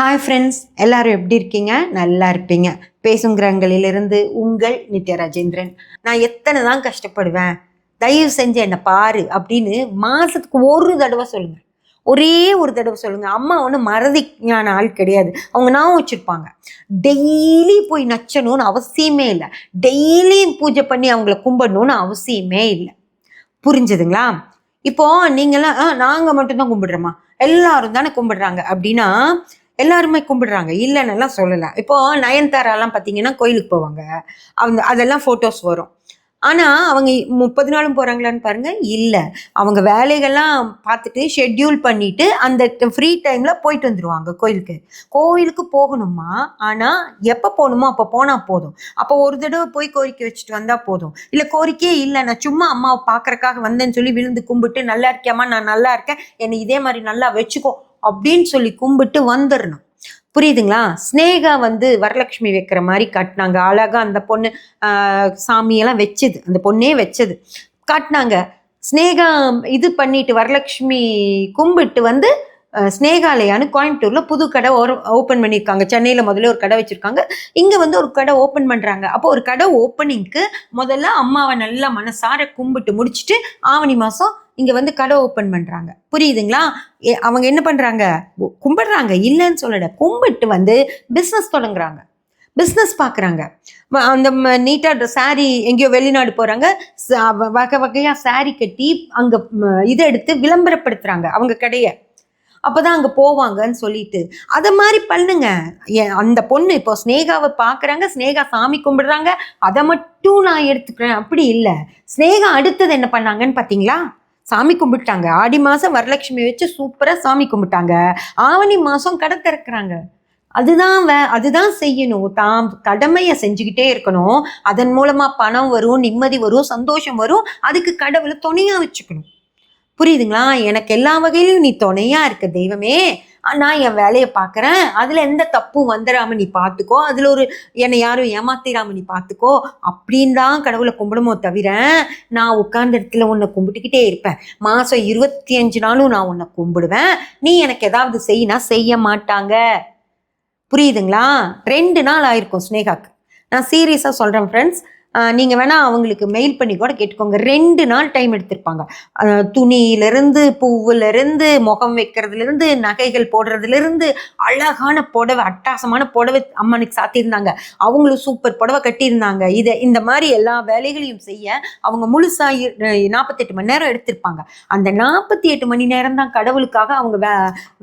Hi friends எல்லாரும் எப்படி இருக்கீங்க? நல்லா இருப்பீங்க. பேசுங்கிறங்களிலிருந்து உங்கள் நித்ய ராஜேந்திரன். நான் எத்தனை தான் கஷ்டப்படுவேன்? தயவு செஞ்சு என்னை பாரு அப்படின்னு மாதத்துக்கு ஒரு தடவை சொல்லுங்கள் ஒரே ஒரு தடவை சொல்லுங்கள் அம்மா ஒன்றும் மறதியான ஆள் கிடையாது. அவங்க நான் வச்சுருப்பாங்க. டெய்லி போய் நச்சணும்னு அவசியமே இல்லை. டெய்லியும் பூஜை பண்ணி அவங்கள கும்பிடணும்னு அவசியமே இல்லை. புரிஞ்சுதுங்களா? இப்போ நீங்களாம் ஆ நாங்கள் மட்டும்தான் கும்பிடுறோமா? எல்லாரும் தானே கும்பிடுறாங்க. அப்படின்னா எல்லாருமே கும்பிடுறாங்க. இல்லைன்னெல்லாம் சொல்லலை. இப்போ நயன்தாராலாம் பார்த்தீங்கன்னா கோயிலுக்கு போவாங்க. அவங்க அதெல்லாம் ஃபோட்டோஸ் வரும். ஆனால் அவங்க முப்பது நாளும் போகிறாங்களான்னு பாருங்கள் இல்லை. அவங்க வேலைகள்லாம் பார்த்துட்டு ஷெட்யூல் பண்ணிட்டு அந்த ஃப்ரீ டைமில் போயிட்டு வந்துடுவாங்க கோயிலுக்கு. கோயிலுக்கு போகணுமா? ஆனால் எப்போ போகணுமோ அப்போ போனால் போதும். அப்போ ஒரு தடவை போய் கோரிக்கை வச்சுட்டு வந்தால் போதும். இல்லை கோரிக்கையே இல்லை. நான் சும்மா அம்மாவை பார்க்கறக்காக வந்தேன்னு சொல்லி விழுந்து கும்பிட்டு நல்லா இருக்கியாம்மா நான் நல்லா இருக்கேன். என்னை இதே மாதிரி நல்லா வச்சுக்கோ. அப்படின்னு சொல்லி கும்பிட்டு வந்துடணும் புரியுதுங்களா? ஸ்னேகா வந்து வரலட்சுமி வைக்கிற மாதிரி காட்டினாங்க. அழகாக அந்த பொண்ணு சாமியெல்லாம் வச்சது. அந்த பொண்ணே வச்சது. காட்டினாங்க. ஸ்னேகா இது பண்ணிட்டு வரலட்சுமி கும்பிட்டு வந்து ஸ்னேகாலயான்னு கோயம்புத்தூர்ல புது கடை ஓப்பன் பண்ணியிருக்காங்க. சென்னையில் முதல்ல ஒரு கடை வச்சிருக்காங்க. இங்கே வந்து ஒரு கடை ஓப்பன் பண்ணுறாங்க அப்போ ஒரு கடை ஓப்பனிங்க்கு முதல்ல அம்மாவை நல்லா மனசார கும்பிட்டு முடிச்சுட்டு ஆவணி மாதம் இங்கே வந்து கடை ஓப்பன் பண்ணுறாங்க புரியுதுங்களா? அவங்க என்ன பண்ணுறாங்க கும்பிடுறாங்க. இல்லைன்னு சொல்லலை. கும்பிட்டு வந்து பிஸ்னஸ் தொடங்குறாங்க. பிஸ்னஸ் பார்க்குறாங்க அந்த நீட்டாக saree எங்கேயோ வெளிநாடு போகிறாங்க வகை வகையாக saree கட்டி அங்கே இதை எடுத்து விளம்பரப்படுத்துகிறாங்க அவங்க கடையை. அப்பதான் அங்கே போவாங்கன்னு சொல்லிட்டு. அதை மாதிரி பண்ணுங்க. அந்த பொண்ணு இப்போ ஸ்னேகாவை பார்க்குறாங்க ஸ்னேகா சாமி கும்பிடுறாங்க. அதை மட்டும் நான் எடுத்துக்கிறேன். அப்படி இல்லை. ஸ்னேகா அடுத்தது என்ன பண்ணாங்கன்னு பார்த்தீங்களா சாமி கும்பிட்டாங்க ஆடி மாதம் வரலட்சுமி வச்சு சூப்பராக சாமி கும்பிட்டாங்க. ஆவணி மாதம் கடை திறக்கிறாங்க. அதுதான் வே அதுதான் செய்யணும். தாம் கடமையை செஞ்சுக்கிட்டே இருக்கணும். அதன் மூலமாக பணம் வரும் நிம்மதி வரும் சந்தோஷம் வரும். அதுக்கு கடவுளை துணையாக வச்சுக்கணும். புரியுதுங்களா? எனக்கு எல்லா வகையிலும் நீ துணையாக இருக்க தெய்வமே. நான் என் வேலையை பார்க்குறேன் அதில் எந்த தப்பும் வந்துடாம நீ பார்த்துக்கோ அதில் ஒரு என்னை யாரும் ஏமாத்திடாம நீ பார்த்துக்கோ அப்படின்னு தான் கடவுளை கும்பிடுமோ தவிர நான் உட்கார்ந்த இடத்துல உன்னை கும்பிட்டுக்கிட்டே இருப்பேன். மாதம் இருபத்தி அஞ்சு நாளும் நான் உன்னை கும்பிடுவேன். நீ எனக்கு ஏதாவது செய்யினா செய்ய மாட்டாங்க. புரியுதுங்களா? ரெண்டு நாள் ஆயிருக்கும் ஸ்னேகாக்கு. நான் சீரியஸாக சொல்கிறேன் ஃப்ரெண்ட்ஸ் நீங்கள் வேணால் அவங்களுக்கு மெயில் பண்ணி கூட கேட்டுக்கோங்க. ரெண்டு நாள் டைம் எடுத்திருப்பாங்க. துணியிலேருந்து துணியிலிருந்து பூவுலேருந்து முகம் வைக்கிறதுலேருந்து நகைகள் போடுறதுலேருந்து அழகான புடவை அட்டாசமான புடவை அம்மனுக்கு சாத்தியிருந்தாங்க. அவங்களும் சூப்பர் புடவை கட்டியிருந்தாங்க. இதை இந்த மாதிரி எல்லா வேலைகளையும் செய்ய அவங்க முழுசாக நாற்பத்தெட்டு மணி நேரம் எடுத்திருப்பாங்க. அந்த நாற்பத்தி எட்டு மணி நேரம் தான் கடவுளுக்காக அவங்க வே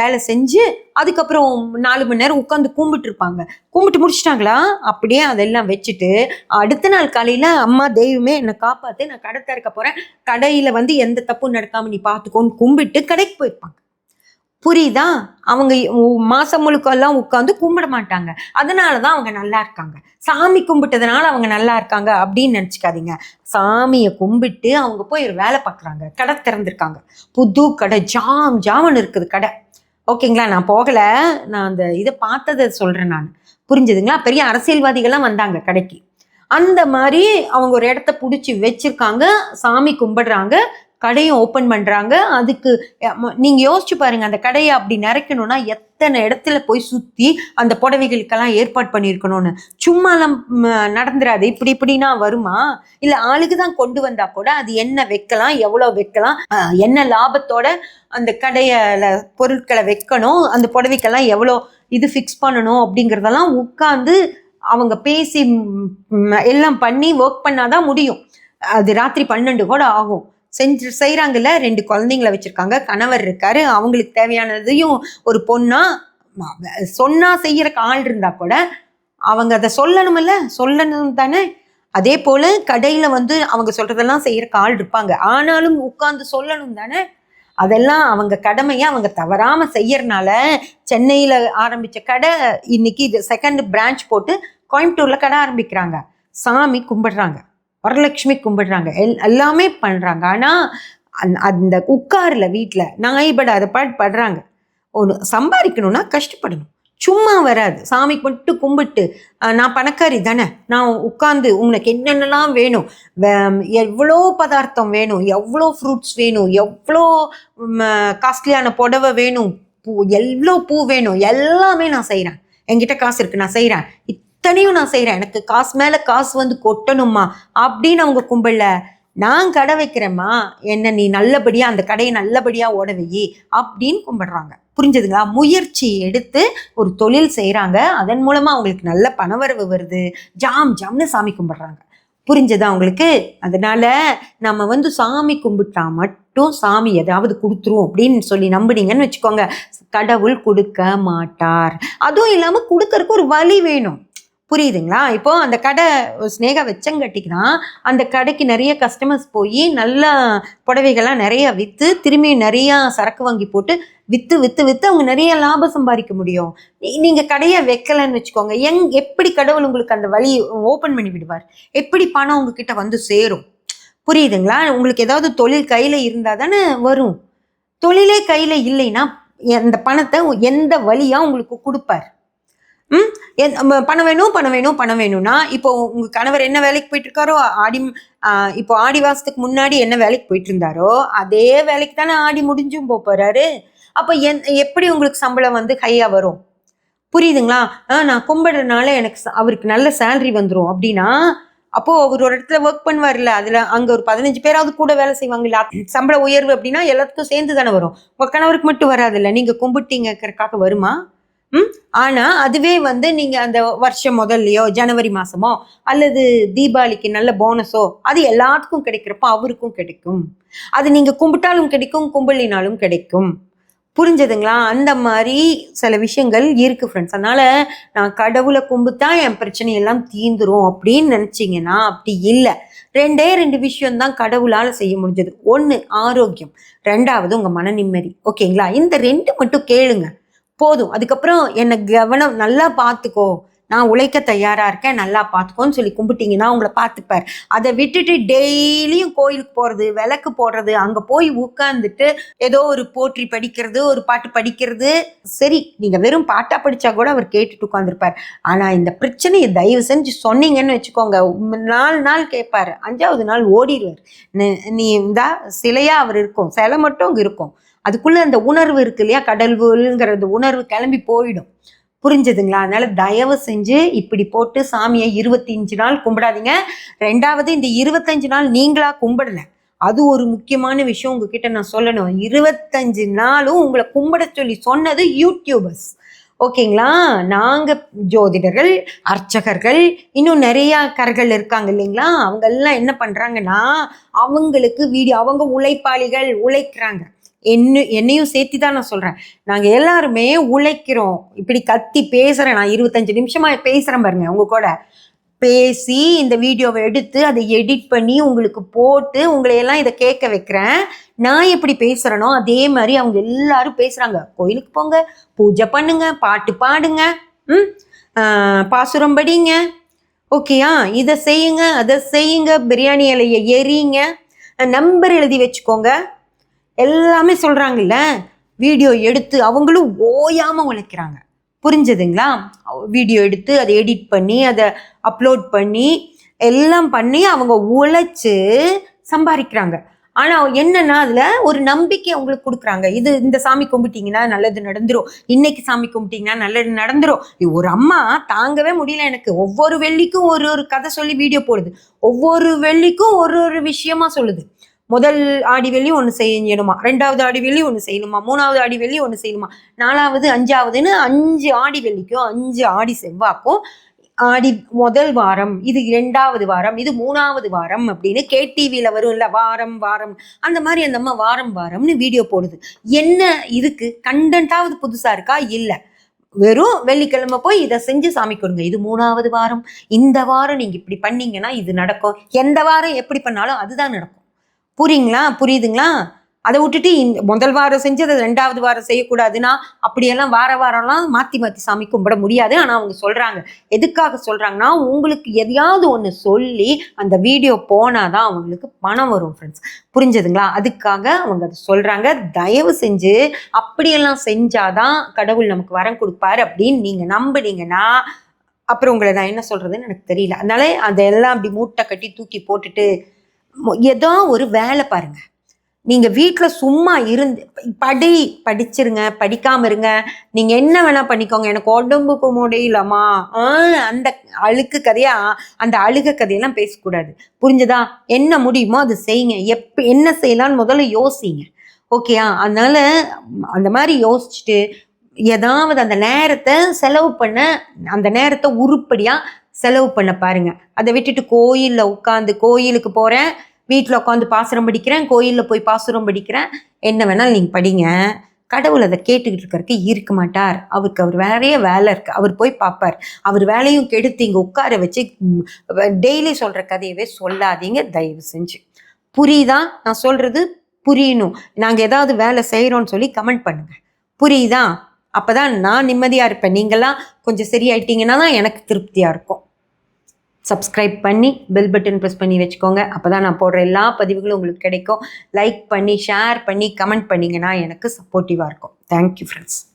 வேலை செஞ்சு அதுக்கப்புறம் நாலு மணி நேரம் உட்காந்து கும்பிட்டு இருப்பாங்க. கும்பிட்டு முடிச்சிட்டாங்களா? அப்படியே அதெல்லாம் வச்சுட்டு அடுத்த நாள் காலையில அம்மா தெய்வமே என்னை காப்பாத்து நான் கடை திறக்க போறேன். கடையில வந்து எந்த தப்பும் நடக்காம நீ பார்த்துக்கோன்னு கும்பிட்டு கடைக்கு போயிருப்பாங்க. புரியுதா? அவங்க மாசம் முழுக்கெல்லாம் உட்காந்து கும்பிட மாட்டாங்க. அதனால தான் அவங்க நல்லா இருக்காங்க. சாமி கும்பிட்டதுனால அவங்க நல்லா இருக்காங்க அப்படின்னு நினச்சிக்காதீங்க. சாமியை கும்பிட்டு அவங்க போய் ஒரு வேலை பார்க்குறாங்க கடை திறந்துருக்காங்க. புது கடை ஜாம் ஜாமன் இருக்குது கடை. ஓகேங்களா நான் போகலை. நான் அந்த இதை பார்த்ததை சொல்கிறேன் நான். புரிஞ்சுதுங்களா? பெரிய அரசியல்வாதிகள்லாம் வந்தாங்க கடைக்கு. அந்த மாதிரி அவங்க ஒரு இடத்த பிடிச்சி வச்சிருக்காங்க சாமி கும்பிடுறாங்க கடையும் ஓப்பன் பண்ணுறாங்க அதுக்கு நீங்கள் நீங்க யோசிச்சு பாருங்க அந்த கடையை அப்படி நிறைக்கணும்னா எத்தனை இடத்துல போய் சுற்றி அந்த புடவைகளுக்கெல்லாம் ஏற்பாடு பண்ணியிருக்கணும்னு. சும்மாலாம் நடந்துடாது இப்படி இப்படின்னா வருமா? இல்லை ஆளுக்கு தான் கொண்டு வந்தா கூட அது என்ன வைக்கலாம் எவ்வளோ வைக்கலாம் என்ன லாபத்தோட அந்த கடையில பொருட்களை வைக்கணும் அந்த புடவைக்கெல்லாம் எவ்வளோ இது ஃபிக்ஸ் பண்ணணும் அப்படிங்கிறதெல்லாம் உட்காந்து அவங்க பேசி எல்லாம் பண்ணி ஒர்க் பண்ணாதான் முடியும். அது ராத்திரி பன்னெண்டு கூட ஆகும். செஞ்சு செய்கிறாங்கல்ல ரெண்டு குழந்தைங்கள வச்சுருக்காங்க கணவர் இருக்காரு அவங்களுக்கு தேவையானதையும் ஒரு பொண்ணா சொன்னால் செய்கிறக்கு ஆள் இருந்தால் கூட அவங்க அதை சொல்லணுமில்ல சொல்லணும் தானே? அதே போல் கடையில் வந்து அவங்க சொல்கிறதெல்லாம் செய்கிறக்கு ஆள் இருப்பாங்க. ஆனாலும் உட்காந்து சொல்லணும் தானே? அதெல்லாம் அவங்க கடமையை அவங்க தவறாமல் செய்யறனால சென்னையில் ஆரம்பித்த கடை இன்னைக்கு இது செகண்ட் பிரான்ச் போட்டு கோயம்புத்தூரில் கடை ஆரம்பிக்கிறாங்க. சாமி கும்பிடுறாங்க. வரலட்சுமி கும்பிடுறாங்க. எல் எல்லாமே பண்ணுறாங்க ஆனால் அந் அந்த உட்கார்ல வீட்டில் நாய்பட அதை பாட்டு படுறாங்க. ஒன்று சம்பாதிக்கணும்னா கஷ்டப்படணும். சும்மா வராது. சாமிக்கு மட்டும் கும்பிட்டு நான் பணக்காரி தானே. நான் உட்காந்து உனக்கு என்னென்னலாம் வேணும்? வே- எவ்வளோ பதார்த்தம் வேணும்? எவ்வளோ ஃப்ரூட்ஸ் வேணும்? எவ்வளோ காஸ்ட்லியான புடவை வேணும்? பூ எவ்வளோ பூ வேணும்? எல்லாமே நான் செய்கிறேன் என்கிட்ட காசு இருக்குது நான் செய்கிறேன் இத்தனையும் நான் செய்கிறேன் எனக்கு காசு மேலே காசு வந்து கொட்டணுமா அப்படின்னு அவங்க கும்பல்ல நான் கடை வைக்கிறேம்மா. என்ன நீ நல்லபடியாக அந்த கடையை நல்லபடியாக ஓட வை அப்படின்னு கும்பிடுறாங்க. புரிஞ்சுதுங்களா? முயற்சி எடுத்து ஒரு தொழில் செய்கிறாங்க அதன் மூலமாக அவங்களுக்கு நல்ல பணவரவு வருது. ஜாம் ஜாம்னு சாமி கும்பிடுறாங்க. புரிஞ்சதா உங்களுக்கு? அதனால நம்ம வந்து சாமி கும்பிட்டா மட்டும் சாமி ஏதாவது கொடுத்துரும் அப்படின்னு சொல்லி நம்புனீங்கன்னு வச்சுக்கோங்க. கடவுள் கொடுக்க மாட்டார். அதுவும் இல்லாமல் கொடுக்கறக்கு ஒரு வழி வேணும். புரியுதுங்களா? இப்போ அந்த கடை ஸ்னேகா வச்சங்கட்டிக்கு தான் அந்த கடைக்கு நிறைய கஸ்டமர்ஸ் போய் நல்ல புடவைகள்லாம் நிறைய விற்று திரும்பி நிறையா சரக்கு வாங்கி போட்டு விற்று விற்று விற்று அவங்க நிறைய லாபம் சம்பாதிக்க முடியும். நீங்கள் கடையை வைக்கலன்னு வச்சுக்கோங்க. எங் எப்படி கடவுள் உங்களுக்கு அந்த வழி ஓப்பன் பண்ணி விடுவார்? எப்படி பணம் உங்ககிட்ட வந்து சேரும்? புரியுதுங்களா? உங்களுக்கு ஏதாவது தொழில் கையில் இருந்தால் தானே வரும். தொழிலே கையில் இல்லைன்னா அந்த பணத்தை எந்த வழியாக உங்களுக்கு கொடுப்பார்? ம்? என் பணம் வேணும் பணம் வேணும் பணம் வேணும்னா இப்போ உங்க கணவர் என்ன வேலைக்கு போயிட்டு இருக்காரோ ஆடி இப்போ ஆடி வாசத்துக்கு முன்னாடி என்ன வேலைக்கு போயிட்டு இருந்தாரோ அதே வேலைக்கு தானே ஆடி முடிஞ்சும் போக போறாரு. அப்போ என் எப்படி உங்களுக்கு சம்பளம் வந்து ஹையா வரும்? புரியுதுங்களா? ஆ, நான் கும்பிடுறதுனால எனக்கு ச- அவருக்கு நல்ல சேலரி வந்துடும் அப்படின்னா அப்போ அவர் ஒரு இடத்துல ஒர்க் பண்ணுவார்ல அதுல அங்க ஒரு பதினஞ்சு பேராவது கூட வேலை செய்வாங்க. இல்ல சம்பள உயர்வு அப்படின்னா எல்லாத்துக்கும் சேர்ந்து தானே வரும். உங்க கணவருக்கு மட்டும் வராதுல்ல நீங்க கும்பிட்டீங்கிறக்காக வருமா? ம்? ஆனால் அதுவே வந்து நீங்கள் அந்த வருஷம் முதல்லையோ ஜனவரி மாதமோ அல்லது தீபாவளிக்கு நல்ல போனஸோ அது எல்லாத்துக்கும் கிடைக்கிறப்போ அவருக்கும் கிடைக்கும். அது நீங்கள் கும்பிட்டாலும் கிடைக்கும் கும்பலினாலும் கிடைக்கும். புரிஞ்சதுங்களா? அந்த மாதிரி சில விஷயங்கள் இருக்குது ஃப்ரெண்ட்ஸ் அதனால் நான் கடவுளை கும்பிட்டா என் பிரச்சனையெல்லாம் தீந்துரும் அப்படின்னு நினச்சிங்கன்னா அப்படி இல்லை. ரெண்டே ரெண்டு விஷயம் தான் செய்ய முடிஞ்சது. ஒன்று ஆரோக்கியம். ரெண்டாவது உங்கள் மன நிம்மதி. ஓகேங்களா? இந்த ரெண்டு மட்டும் கேளுங்கள் போதும். அதுக்கப்புறம் என்னை கவனம் நல்லா பார்த்துக்கோ நான் உழைக்க தயாராக இருக்கேன். நல்லா பார்த்துக்கோன்னு சொல்லி கும்பிட்டீங்கன்னா உங்களை பார்த்துப்பார் அதை விட்டுட்டு டெய்லியும் கோயிலுக்கு போகிறது விளக்கு போடுறது அங்கே போய் உட்காந்துட்டு ஏதோ ஒரு போற்றி படிக்கிறது ஒரு பாட்டு படிக்கிறது. சரி நீங்கள் வெறும் பாட்டா படித்தா கூட அவர் கேட்டுட்டு உட்காந்துருப்பார் ஆனால் இந்த பிரச்சனையை தயவு செஞ்சு சொன்னீங்கன்னு வச்சுக்கோங்க. நாலு நாள் கேட்பாரு. அஞ்சாவது நாள் ஓடிடுவார். நீ இந்த சிலையாக அவர் இருக்கும். சிலை மட்டும் அங்க இருக்கும். அதுக்குள்ளே அந்த உணர்வு இருக்கு இல்லையா? கடல்வுங்கிற அந்த உணர்வு கிளம்பி போயிடும். புரிஞ்சுதுங்களா? அதனால தயவு செஞ்சு இப்படி போட்டு சாமியை இருபத்தஞ்சு நாள் கும்பிடாதீங்க. ரெண்டாவது இந்த இருபத்தஞ்சு நாள் நீங்களா கும்பிடல. அது ஒரு முக்கியமான விஷயம் உங்ககிட்ட நான் சொல்லணும். இருபத்தஞ்சு நாளும் உங்களை கும்பிட சொல்லி சொன்னது யூடியூபர்ஸ் ஓகேங்களா? நாங்கள் ஜோதிடர்கள் அர்ச்சகர்கள் இன்னும் நிறையா கர்கள் இருக்காங்க இல்லைங்களா? அவங்க எல்லாம் என்ன பண்ணுறாங்கன்னா அவங்களுக்கு வீடியோ அவங்க உழைப்பாளிகள் உழைக்கிறாங்க. என்ன என்னையும் சேர்த்து தான் நான் சொல்கிறேன் நாங்கள் எல்லாருமே உழைக்கிறோம். இப்படி கத்தி பேசுகிறேன் நான் இருபத்தஞ்சு நிமிஷமாக பேசுகிறேன் பாருங்க உங்கள் கூட. பேசி இந்த வீடியோவை எடுத்து அதை எடிட் பண்ணி உங்களுக்கு போட்டு உங்களை எல்லாம் இதை கேட்க வைக்கிறேன். நான் எப்படி பேசுகிறேனோ அதே மாதிரி அவங்க எல்லாரும் பேசுகிறாங்க கோயிலுக்கு போங்க பூஜை பண்ணுங்க பாட்டு பாடுங்க ம்? பாசுரம் படிங்க. ஓகேயா இதை செய்யுங்க அதை செய்யுங்க. பிரியாணி இலையை எரியுங்க. நம்பர் எழுதி வச்சுக்கோங்க. எல்லாமே சொல்கிறாங்கல்ல வீடியோ எடுத்து அவங்களும் ஓயாமல் உழைக்கிறாங்க. புரிஞ்சுதுங்களா? வீடியோ எடுத்து அதை எடிட் பண்ணி அதை அப்லோட் பண்ணி எல்லாம் பண்ணி அவங்க உழைச்சி சம்பாதிக்கிறாங்க. ஆனால் என்னன்னா அதில் ஒரு நம்பிக்கை அவங்களுக்கு கொடுக்குறாங்க. இது இந்த சாமி கும்பிட்டிங்கன்னா நல்லது நடந்துரும். இன்னைக்கு சாமி கும்பிட்டிங்கன்னா நல்லது நடந்துரும். ஒரு அம்மா தாங்கவே முடியல எனக்கு. ஒவ்வொரு வெள்ளிக்கும் ஒரு ஒரு கதை சொல்லி வீடியோ போடுது. ஒவ்வொரு வெள்ளிக்கும் ஒரு ஒரு விஷயமா சொல்லுது. முதல் ஆடி வெள்ளி ஒன்று செய்யணுமா? ரெண்டாவது ஆடி வெள்ளி ஒன்று செய்யணுமா? மூணாவது ஆடி வெள்ளி ஒன்று செய்யணுமா? நாலாவது அஞ்சாவதுன்னு அஞ்சு ஆடி வெள்ளிக்கும் அஞ்சு ஆடி செவ்வாக்கும் ஆடி முதல் வாரம் இது இரண்டாவது வாரம் இது மூணாவது வாரம் அப்படின்னு கேடிவியில் வரும் இல்லை வாரம் வாரம். அந்த மாதிரி அந்த அம்மா வாரம் வாரம்னு வீடியோ போடுது. என்ன இதுக்கு? கண்டென்ட்டாவது புதுசாக இருக்கா? இல்லை. வெறும் வெள்ளிக்கிழமை போய் இதை செஞ்சு சாமி கொடுங்க இது மூணாவது வாரம். இந்த வாரம் நீங்கள் இப்படி பண்ணீங்கன்னா இது நடக்கும். எந்த வாரம் எப்படி பண்ணாலும் அதுதான் நடக்கும். புரியுங்களா? புரியுதுங்களா? அதை விட்டுட்டு முதல் வாரம் செஞ்சு அதை ரெண்டாவது வாரம் செய்யக்கூடாதுன்னா அப்படியெல்லாம் வார வாரம்லாம் மாற்றி மாற்றி சாமி கும்பிட முடியாது. ஆனால் அவங்க சொல்கிறாங்க எதுக்காக சொல்கிறாங்கன்னா உங்களுக்கு எதையாவது ஒன்று சொல்லி அந்த வீடியோ போனாதான் அவங்களுக்கு பணம் வரும் ஃப்ரெண்ட்ஸ் புரிஞ்சதுங்களா? அதுக்காக அவங்க அதை சொல்கிறாங்க தயவு செஞ்சு அப்படியெல்லாம் செஞ்சாதான் கடவுள் நமக்கு வரம் கொடுப்பாரு அப்படின்னு நீங்கள் நம்புனீங்கன்னா அப்புறம் உங்களை நான் என்ன சொல்கிறதுன்னு எனக்கு தெரியல. அதனால அதெல்லாம் அப்படி மூட்டை கட்டி தூக்கி போட்டுட்டு ஏதோ ஒரு வேலை பாருங்க. நீங்கள் வீட்டில் சும்மா இருந்து படி படிச்சிருங்க படிக்காமல் இருங்க. நீங்கள் என்ன வேணால் பண்ணிக்கோங்க. எனக்கு உடம்புக்கு முடியலம்மா. ஆ, அந்த அழுக்கு கதையா அந்த அழுக கதையெல்லாம் பேசக்கூடாது. புரிஞ்சதா? என்ன முடியுமோ அது செய்யுங்க. எப்போ என்ன செய்யலாம்னு முதல்ல யோசிங்க. ஓகேயா அதனால அந்த மாதிரி யோசிச்சுட்டு ஏதாவது அந்த நேரத்தை செலவு பண்ண அந்த நேரத்தை உருப்படியாக செலவு பண்ண பாருங்க. அதை விட்டுட்டு கோயிலில் உட்காந்து கோயிலுக்கு போகிறேன் வீட்டில் உட்காந்து பாசுரம் படிக்கிறேன் கோயிலில் போய் பாசுரம் படிக்கிறேன். என்ன வேணாலும் நீங்கள் படிங்க. கடவுள் அதை கேட்டுக்கிட்டு இருக்கிறக்கு இருக்க மாட்டார். அவருக்கு அவர் வேறைய வேலை இருக்குது அவர் போய் பார்ப்பார். அவர் வேலையும் கெடுத்து இங்கே உட்கார வச்சு டெய்லி சொல்கிற கதையவே சொல்லாதீங்க. தயவு செஞ்சு. புரியுதா? நான் சொல்கிறது புரியணும். நாங்கள் ஏதாவது வேலை செய்கிறோன்னு சொல்லி கமெண்ட் பண்ணுங்கள் புரியுதா? அப்போ தான் நான் நிம்மதியாக இருப்பேன். நீங்களாம் கொஞ்சம் சரியாயிட்டீங்கன்னா தான் எனக்கு திருப்தியாக இருக்கும். சப்ஸ்கிரைப் பண்ணி பெல் பட்டன் ப்ரெஸ் பண்ணி வச்சுக்கோங்க. அப்போ தான் நான் போடுற எல்லா பதிவுகளும் உங்களுக்கு கிடைக்கும். லைக் பண்ணி ஷேர் பண்ணி கமெண்ட் பண்ணிங்கன்னா எனக்கு சப்போர்ட்டிவாக இருக்கும். Thank you friends